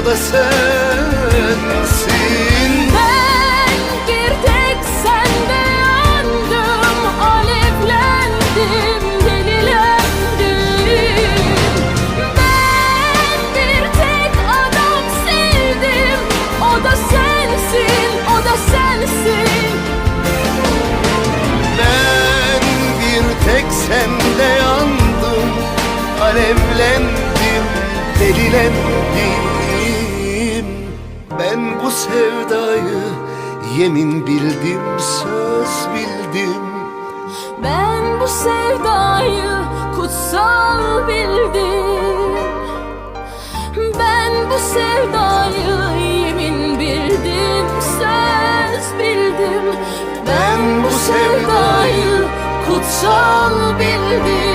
o da sensin Ben bir tek sende yandım Alevlendim, delilendim. Ben bir tek adam sevdim O da sensin, o da sensin. Ben bir tek sende yandım Alevlendim, delilendim bu sevdayı? Yemin bildim, söz bildim. Ben bu sevdayı kutsal bildim. Ben bu sevdayı yemin bildim, söz bildim. Ben bu sevdayı kutsal bildim